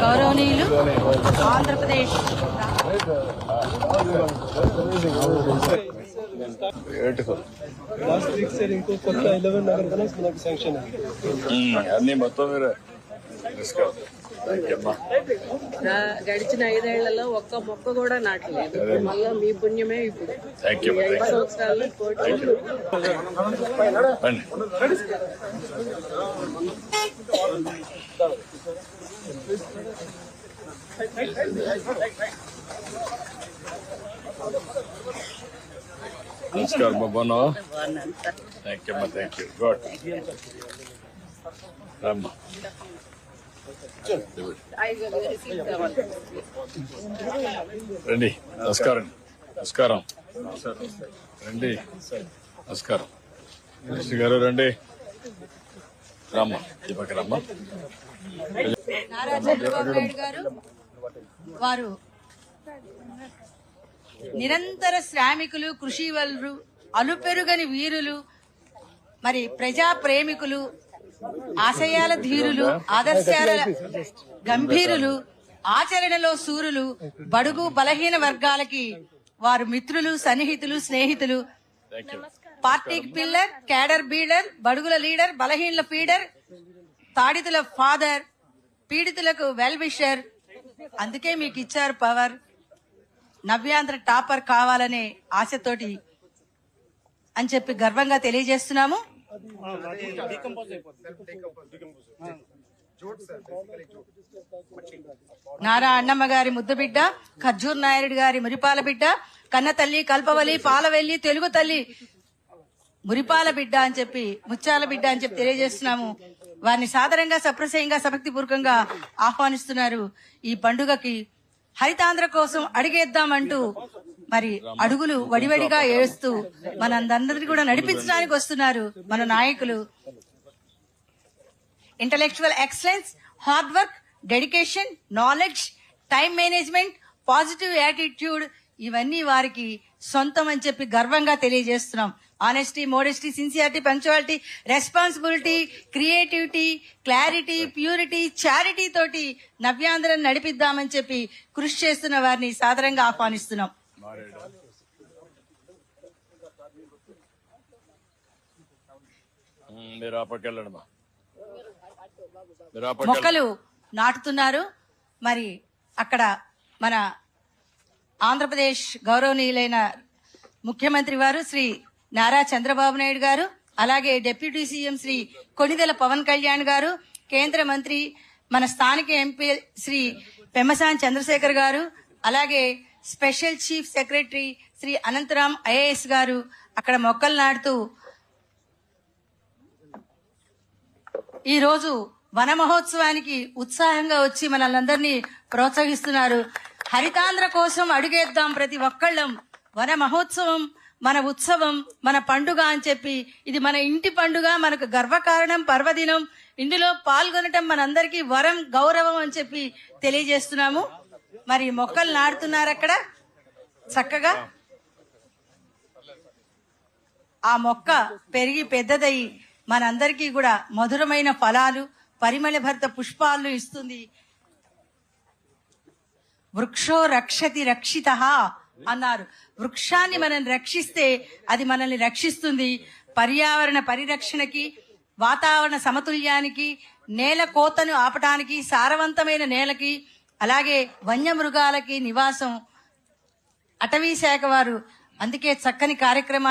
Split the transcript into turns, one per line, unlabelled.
గౌరవనీయులు ఆంధ్రప్రదేశ్.
అన్ని మొత్తం మీరు
గడిచిన ఐదేళ్ళలో ఒక్క మొక్క కూడా నాటలేదు. మళ్ళా మీ పుణ్యమే ఇప్పుడు. ఐదు కోటి
రండి. నమస్కారం బాబా థ్యాంక్ యూ అమ్మా థ్యాంక్ యూ గుడ్ రమ్మా. రండి నమస్కారం. నమస్కారం. రండి నమస్కారం. మినిస్టర్ గారు రండి. రమ్మ. ఈ పక్క రమ్మ.
నారా చంద్రబాబు నాయుడు గారు వారు నిరంతర శ్రామికులు కృషి వలరు అలుపెరుగని వీరులు మరి ప్రజా ప్రేమికులు ఆశయాల ధీరులు ఆదర్శాల గంభీరులు ఆచరణలో సూరులు బడుగు బలహీన వర్గాలకి వారు మిత్రులు సన్నిహితులు స్నేహితులు. పార్టీకి పిల్లర్ క్యాడర్ బీడర్ బడుగుల లీడర్ బలహీనల ఫీడర్ తాడితుల ఫాదర్ పీడితులకు వెల్ విషర్ అందుకే మీకు ఇచ్చారు పవర్. నవ్యాంధ్ర టాపర్ కావాలనే ఆశతోటి అని చెప్పి గర్వంగా తెలియజేస్తున్నాము. నారా అన్నమ్మ గారి ముద్దు బిడ్డ ఖర్జూర్ నాయుడు గారి మురిపాల బిడ్డ కన్న తల్లి కల్పవలి పాలవెల్లి తెలుగు తల్లి మురిపాల బిడ్డ అని చెప్పి ముత్యాల బిడ్డ అని చెప్పి తెలియజేస్తున్నాము. వారిని సాధారణంగా సప్రశయంగా సభక్తిపూర్వకంగా ఆహ్వానిస్తున్నారు. ఈ పండుగకి హరితాంధ్ర కోసం అడిగేద్దామంటూ మరి అడుగులు వడివడిగా ఏడుస్తూ మనందరినీ కూడా నడిపించడానికి వస్తున్నారు మన నాయకులు. Intellectual excellence hard work dedication knowledge time management positive attitude ఇవన్నీ వారికి సొంతం అని చెప్పి గర్వంగా తెలియజేస్తున్నాం. Honesty modesty sincerity punctuality responsibility creativity clarity purity charity తోటి నవ్యాంధ్రం నడిపిద్దామని చెప్పి కృషి చేస్తున్న వారిని సాదరంగా ఆహ్వానిస్తున్నాం. మొక్కలు నాటుతున్నారు. మరి అక్కడ మన ఆంధ్రప్రదేశ్ గౌరవనీయులైన ముఖ్యమంత్రి వారు శ్రీ నారా చంద్రబాబు నాయుడు గారు అలాగే డిప్యూటీ సీఎం శ్రీ కొణిదెల పవన్ కళ్యాణ్ గారు కేంద్ర మంత్రి మన స్థానిక ఎంపీ శ్రీ పెమ్మసాని చంద్రశేఖర్ గారు అలాగే special chief secretary Shri Anantharam IAS garu అక్కడ మొక్కలు నాటుతూ ఈరోజు వన మహోత్సవానికి ఉత్సాహంగా వచ్చి మనల్ని ప్రోత్సహిస్తున్నారు. హరితాంధ్ర కోసం అడుగేద్దాం ప్రతి ఒక్కళ్ళం. వన మహోత్సవం మన ఉత్సవం మన పండుగ అని చెప్పి ఇది మన ఇంటి పండుగ మనకు గర్వకారణం పర్వదినం. ఇందులో పాల్గొనటం మనందరికీ వరం గౌరవం అని చెప్పి తెలియజేస్తున్నాము. మరి మొక్కలు నాటుతున్నారు అక్కడ చక్కగా? ఆ మొక్క పెరిగి పెద్దదయ్యి మనందరికీ కూడా మధురమైన ఫలాలు పరిమళ భర్త పుష్పాలను ఇస్తుంది. వృక్షో రక్షతి రక్షిత అన్నారు. వృక్షాన్ని మనం రక్షిస్తే అది మనల్ని రక్షిస్తుంది. పర్యావరణ పరిరక్షణకి వాతావరణ సమతుల్యానికి నేల కోతను ఆపటానికి సారవంతమైన నేలకి అలాగే వన్యమృగాలకి నివాసం. అటవీ శాఖ వారు అందుకే చక్కని కార్యక్రమాలు